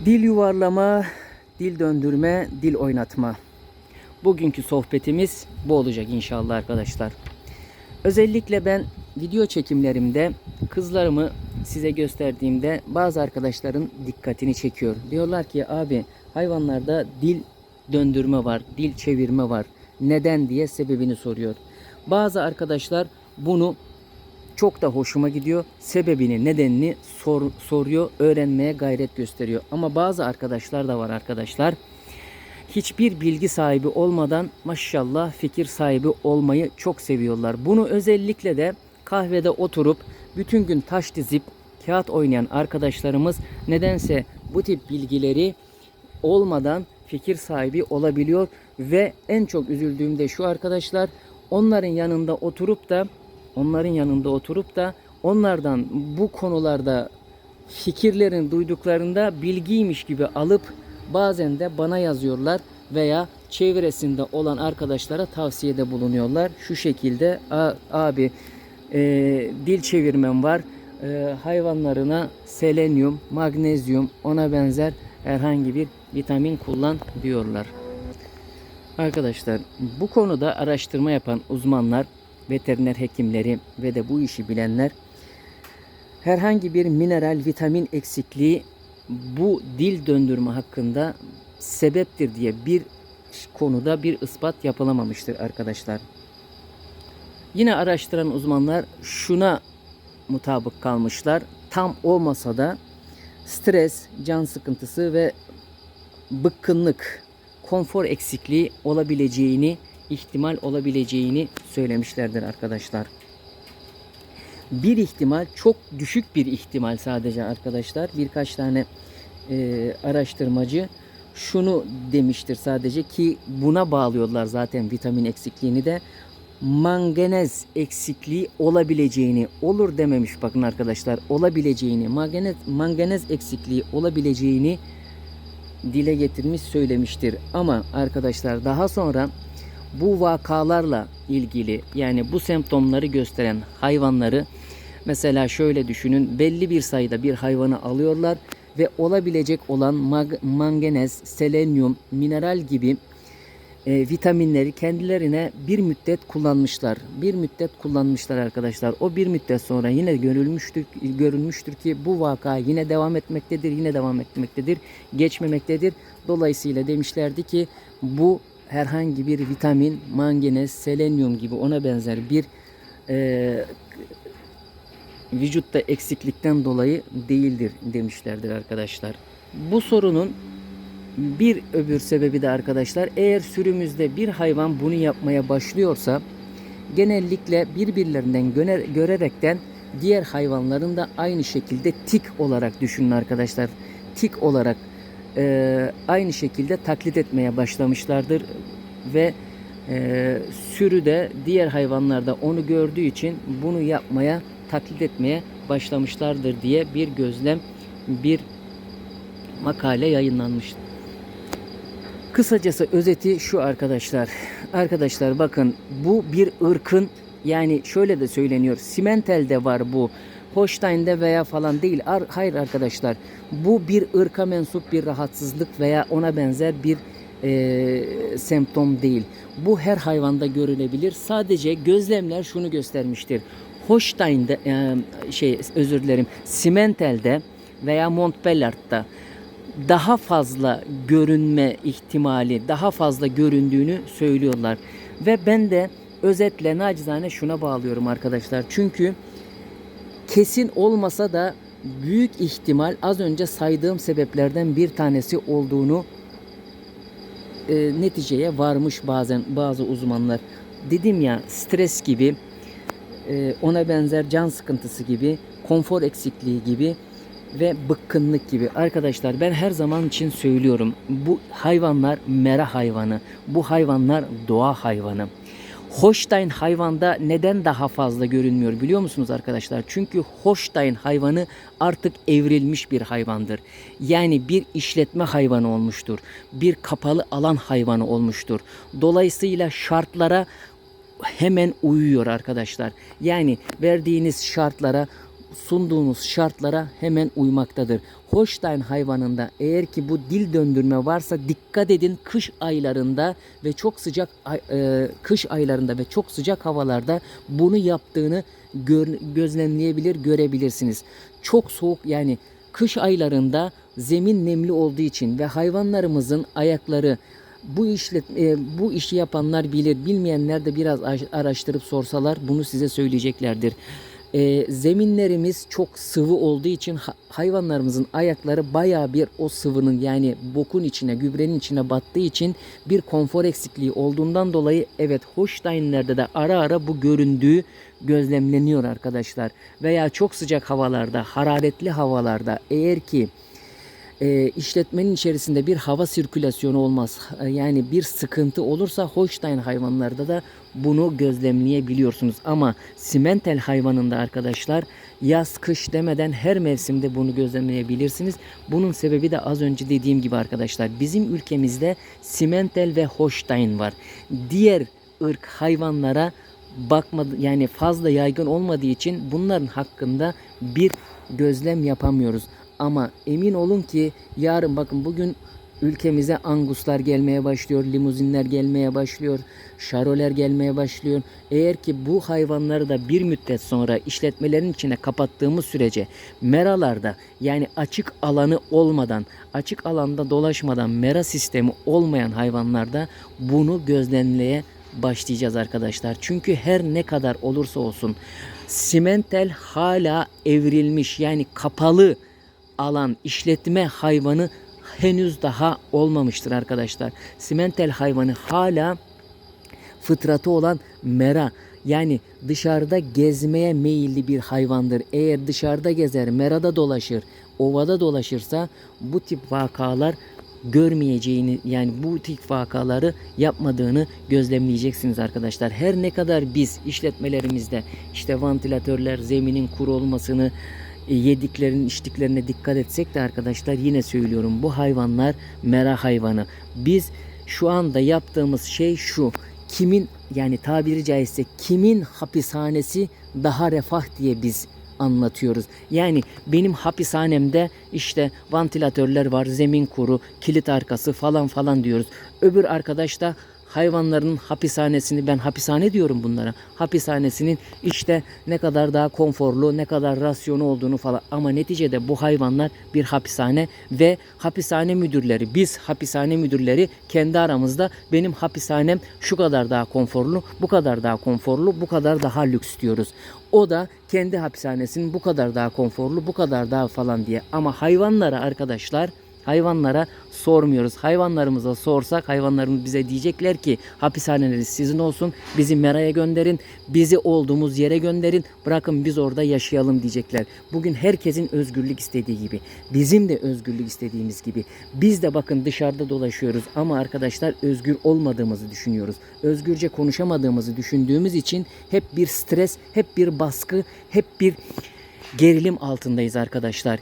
Dil yuvarlama, dil döndürme, dil oynatma. Bugünkü sohbetimiz bu olacak inşallah arkadaşlar. Özellikle ben video çekimlerimde kızlarımı size gösterdiğimde bazı arkadaşların dikkatini çekiyor. Diyorlar ki abi hayvanlarda dil döndürme var, dil çevirme var. Neden diye sebebini soruyor. Bazı arkadaşlar bunu çok da hoşuma gidiyor. Sebebini, nedenini sor, soruyor, öğrenmeye gayret gösteriyor. Ama bazı arkadaşlar da var arkadaşlar. Hiçbir bilgi sahibi olmadan maşallah fikir sahibi olmayı çok seviyorlar. Bunu özellikle de kahvede oturup bütün gün taş dizip kağıt oynayan arkadaşlarımız nedense bu tip bilgileri olmadan fikir sahibi olabiliyor ve en çok üzüldüğüm de şu arkadaşlar onların yanında oturup da onların yanında oturup da onlardan bu konularda fikirlerin duyduklarında bilgiymiş gibi alıp bazen de bana yazıyorlar veya çevresinde olan arkadaşlara tavsiyede bulunuyorlar. Şu şekilde "A- abi e, dil çevirmem var E, hayvanlarına selenyum, magnezyum ona benzer herhangi bir vitamin kullan diyorlar. Arkadaşlar bu konuda araştırma yapan uzmanlar, veteriner hekimleri ve de bu işi bilenler herhangi bir mineral vitamin eksikliği bu dil döndürme hakkında sebeptir diye bir konuda bir ispat yapılamamıştır arkadaşlar. Yine araştıran uzmanlar şuna mutabık kalmışlar. Tam olmasa da stres, can sıkıntısı ve bıkkınlık, konfor eksikliği olabileceğini, ihtimal olabileceğini söylemişlerdir arkadaşlar. Bir ihtimal çok düşük bir ihtimal sadece arkadaşlar. Birkaç tane e, araştırmacı şunu demiştir sadece ki buna bağlıyorlar zaten vitamin eksikliğini de manganez eksikliği olabileceğini olur dememiş bakın arkadaşlar olabileceğini manganez, manganez eksikliği olabileceğini dile getirmiş söylemiştir. Ama arkadaşlar daha sonra bu vakalarla ilgili yani bu semptomları gösteren hayvanları mesela şöyle düşünün belli bir sayıda bir hayvanı alıyorlar ve olabilecek olan manganez, selenyum, mineral gibi e, vitaminleri kendilerine bir müddet kullanmışlar. Bir müddet kullanmışlar arkadaşlar. O bir müddet sonra yine görülmüştür, görülmüştür ki bu vaka yine devam etmektedir, yine devam etmektedir, geçmemektedir. Dolayısıyla demişlerdi ki bu herhangi bir vitamin, manganez, selenyum gibi ona benzer bir e, vücutta eksiklikten dolayı değildir demişlerdir arkadaşlar. Bu sorunun bir öbür sebebi de arkadaşlar eğer sürümüzde bir hayvan bunu yapmaya başlıyorsa genellikle birbirlerinden görerekten diğer hayvanların da aynı şekilde tik olarak düşünün arkadaşlar. Tik olarak e, aynı şekilde taklit etmeye başlamışlardır ve e, sürü de diğer hayvanlarda onu gördüğü için bunu yapmaya taklit etmeye başlamışlardır diye bir gözlem bir makale yayınlanmıştır. Kısacası özeti şu arkadaşlar. Arkadaşlar bakın bu bir ırkın yani şöyle de söyleniyor. Simentel'de var bu. Holstein'de veya falan değil. Ar- hayır arkadaşlar. Bu bir ırka mensup bir rahatsızlık veya ona benzer bir e, semptom değil. Bu her hayvanda görülebilir. Sadece gözlemler şunu göstermiştir. Holstein'de e, şey özür dilerim. Simentel'de veya Montbellard'da daha fazla görünme ihtimali, daha fazla göründüğünü söylüyorlar. Ve ben de özetle nacizane şuna bağlıyorum arkadaşlar. Çünkü kesin olmasa da büyük ihtimal az önce saydığım sebeplerden bir tanesi olduğunu e, neticeye varmış bazen bazı uzmanlar. Dedim ya stres gibi, e, ona benzer can sıkıntısı gibi, konfor eksikliği gibi ve bıkkınlık gibi. Arkadaşlar ben her zaman için söylüyorum. Bu hayvanlar mera hayvanı. Bu hayvanlar doğa hayvanı. Holstein hayvanda neden daha fazla görünmüyor biliyor musunuz arkadaşlar? Çünkü Holstein hayvanı artık evrilmiş bir hayvandır. Yani bir işletme hayvanı olmuştur. Bir kapalı alan hayvanı olmuştur. Dolayısıyla şartlara hemen uyuyor arkadaşlar. Yani verdiğiniz şartlara sunduğunuz şartlara hemen uymaktadır. Holstein hayvanında eğer ki bu dil döndürme varsa dikkat edin kış aylarında ve çok sıcak e, kış aylarında ve çok sıcak havalarda bunu yaptığını gör- gözlemleyebilir, görebilirsiniz. Çok soğuk yani kış aylarında zemin nemli olduğu için ve hayvanlarımızın ayakları bu işle e, bu işi yapanlar bilir. Bilmeyenler de biraz aş- araştırıp sorsalar bunu size söyleyeceklerdir. E, zeminlerimiz çok sıvı olduğu için ha- hayvanlarımızın ayakları bayağı bir o sıvının yani bokun içine, gübrenin içine battığı için bir konfor eksikliği olduğundan dolayı evet Holstein'lerde de ara ara bu göründüğü gözlemleniyor arkadaşlar. Veya çok sıcak havalarda, hararetli havalarda eğer ki e, işletmenin içerisinde bir hava sirkülasyonu olmaz. e, Yani bir sıkıntı olursa Holstein hayvanlarda da bunu gözlemleyebiliyorsunuz. Ama simentel hayvanında arkadaşlar yaz kış demeden her mevsimde bunu gözlemleyebilirsiniz. Bunun sebebi de az önce dediğim gibi arkadaşlar bizim ülkemizde simentel ve Holstein var. Diğer ırk hayvanlara bakmadı yani fazla yaygın olmadığı için bunların hakkında bir gözlem yapamıyoruz. Ama emin olun ki yarın bakın bugün ülkemize anguslar gelmeye başlıyor, limuzinler gelmeye başlıyor, şaroler gelmeye başlıyor. Eğer ki bu hayvanları da bir müddet sonra işletmelerin içine kapattığımız sürece meralarda yani açık alanı olmadan, açık alanda dolaşmadan mera sistemi olmayan hayvanlarda bunu gözlemleye başlayacağız arkadaşlar. Çünkü her ne kadar olursa olsun simentel hala evrilmiş yani kapalı alan işletme hayvanı henüz daha olmamıştır arkadaşlar. Simentel hayvanı hala fıtratı olan mera yani dışarıda gezmeye meyilli bir hayvandır. Eğer dışarıda gezer, merada dolaşır, ovada dolaşırsa bu tip vakalar görmeyeceğini yani bu tip vakaları yapmadığını gözlemleyeceksiniz arkadaşlar. Her ne kadar biz işletmelerimizde işte vantilatörler, zeminin kuru olmasını, e, yediklerin içtiklerine dikkat etsek de arkadaşlar yine söylüyorum bu hayvanlar mera hayvanı. Biz şu anda yaptığımız şey şu. Kimin yani tabiri caizse kimin hapishanesi daha refah diye biz anlatıyoruz. Yani benim hapishanemde işte vantilatörler var, zemin kuru, kilit arkası falan falan diyoruz. Öbür arkadaş da hayvanların hapishanesini ben hapishane diyorum bunlara. Hapishanesinin işte ne kadar daha konforlu, ne kadar rasyonu olduğunu falan ama neticede bu hayvanlar bir hapishane ve hapishane müdürleri biz hapishane müdürleri kendi aramızda benim hapishanem şu kadar daha konforlu, bu kadar daha konforlu, bu kadar daha lüks diyoruz. O da kendi hapishanesinin bu kadar daha konforlu, bu kadar daha falan diye. Ama hayvanlara arkadaşlar Hayvanlara sormuyoruz. Hayvanlarımıza sorsak hayvanlarımız bize diyecekler ki hapishaneleriniz sizin olsun. Bizi Mera'ya gönderin. Bizi olduğumuz yere gönderin. Bırakın biz orada yaşayalım diyecekler. Bugün herkesin özgürlük istediği gibi. Bizim de özgürlük istediğimiz gibi. Biz de bakın dışarıda dolaşıyoruz ama arkadaşlar özgür olmadığımızı düşünüyoruz. Özgürce konuşamadığımızı düşündüğümüz için hep bir stres, hep bir baskı, hep bir gerilim altındayız arkadaşlar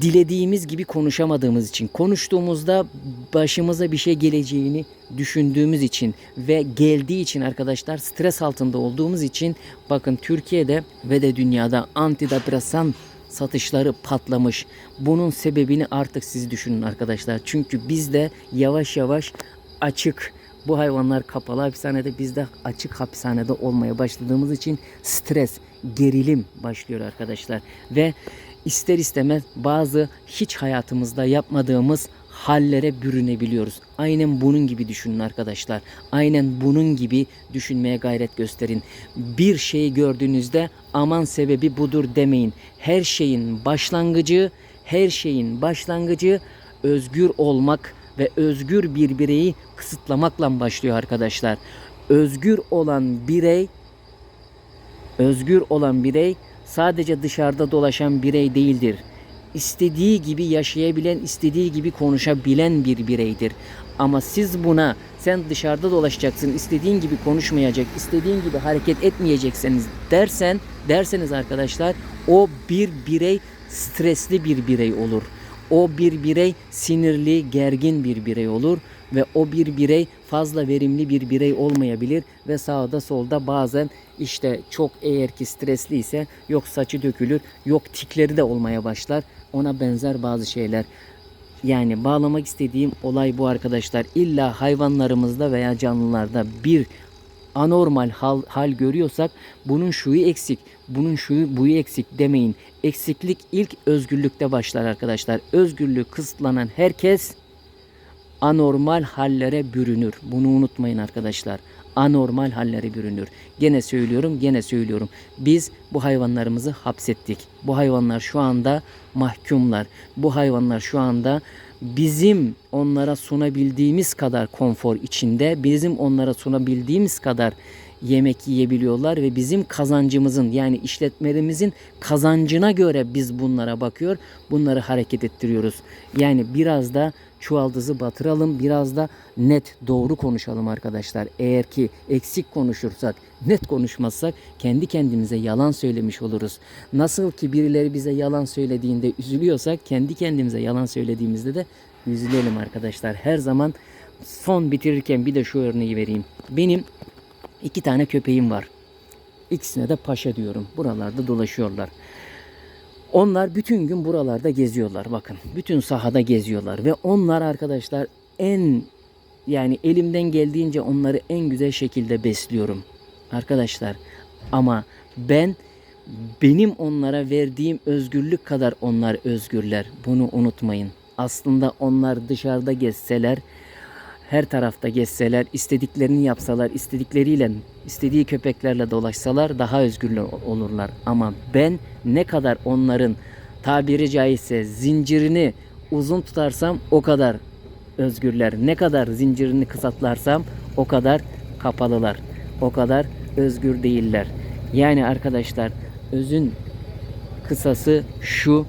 dilediğimiz gibi konuşamadığımız için, konuştuğumuzda başımıza bir şey geleceğini düşündüğümüz için ve geldiği için arkadaşlar stres altında olduğumuz için bakın Türkiye'de ve de dünyada antidepresan satışları patlamış. Bunun sebebini artık siz düşünün arkadaşlar. Çünkü biz de yavaş yavaş açık bu hayvanlar kapalı hapishanede biz de açık hapishanede olmaya başladığımız için stres, gerilim başlıyor arkadaşlar. Ve ister istemez bazı hiç hayatımızda yapmadığımız hallere bürünebiliyoruz. Aynen bunun gibi düşünün arkadaşlar. Aynen bunun gibi düşünmeye gayret gösterin. Bir şeyi gördüğünüzde aman sebebi budur demeyin. Her şeyin başlangıcı, her şeyin başlangıcı özgür olmak ve özgür bir bireyi kısıtlamakla başlıyor arkadaşlar. Özgür olan birey özgür olan birey sadece dışarıda dolaşan birey değildir. İstediği gibi yaşayabilen, istediği gibi konuşabilen bir bireydir. Ama siz buna sen dışarıda dolaşacaksın, istediğin gibi konuşmayacak, istediğin gibi hareket etmeyecekseniz dersen, derseniz arkadaşlar o bir birey stresli bir birey olur. O bir birey sinirli, gergin bir birey olur ve o bir birey fazla verimli bir birey olmayabilir ve sağda solda bazen işte çok eğer ki stresli ise yok saçı dökülür, yok tikleri de olmaya başlar. Ona benzer bazı şeyler. Yani bağlamak istediğim olay bu arkadaşlar. İlla hayvanlarımızda veya canlılarda bir anormal hal, hal görüyorsak bunun şuyu eksik, bunun şuyu buyu eksik demeyin. Eksiklik ilk özgürlükte başlar arkadaşlar. Özgürlüğü kısıtlanan herkes anormal hallere bürünür. Bunu unutmayın arkadaşlar. Anormal hallere bürünür. Gene söylüyorum, gene söylüyorum. Biz bu hayvanlarımızı hapsettik. Bu hayvanlar şu anda mahkumlar. Bu hayvanlar şu anda bizim onlara sunabildiğimiz kadar konfor içinde, bizim onlara sunabildiğimiz kadar yemek yiyebiliyorlar ve bizim kazancımızın yani işletmelerimizin kazancına göre biz bunlara bakıyor, bunları hareket ettiriyoruz. Yani biraz da çuvaldızı batıralım, biraz da net doğru konuşalım arkadaşlar. Eğer ki eksik konuşursak, net konuşmazsak kendi kendimize yalan söylemiş oluruz. Nasıl ki birileri bize yalan söylediğinde üzülüyorsak kendi kendimize yalan söylediğimizde de üzülelim arkadaşlar. Her zaman son bitirirken bir de şu örneği vereyim. Benim iki tane köpeğim var. İkisine de paşa diyorum. Buralarda dolaşıyorlar. Onlar bütün gün buralarda geziyorlar bakın. Bütün sahada geziyorlar ve onlar arkadaşlar en yani elimden geldiğince onları en güzel şekilde besliyorum. Arkadaşlar ama ben benim onlara verdiğim özgürlük kadar onlar özgürler. Bunu unutmayın. Aslında onlar dışarıda gezseler, her tarafta gezseler, istediklerini yapsalar, istedikleriyle, istediği köpeklerle dolaşsalar daha özgür olurlar. Ama ben ne kadar onların tabiri caizse zincirini uzun tutarsam o kadar özgürler. Ne kadar zincirini kısaltlarsam o kadar kapalılar. O kadar özgür değiller. Yani arkadaşlar özün kısası şu.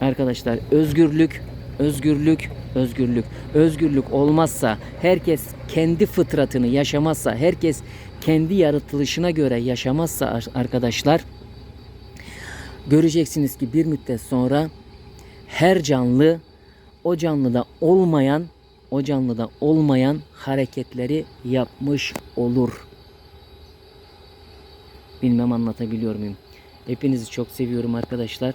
Arkadaşlar özgürlük, özgürlük, özgürlük. Özgürlük olmazsa, herkes kendi fıtratını yaşamazsa, herkes kendi yaratılışına göre yaşamazsa ar- arkadaşlar göreceksiniz ki bir müddet sonra her canlı o canlıda olmayan o canlıda olmayan hareketleri yapmış olur. Bilmem anlatabiliyor muyum? Hepinizi çok seviyorum arkadaşlar.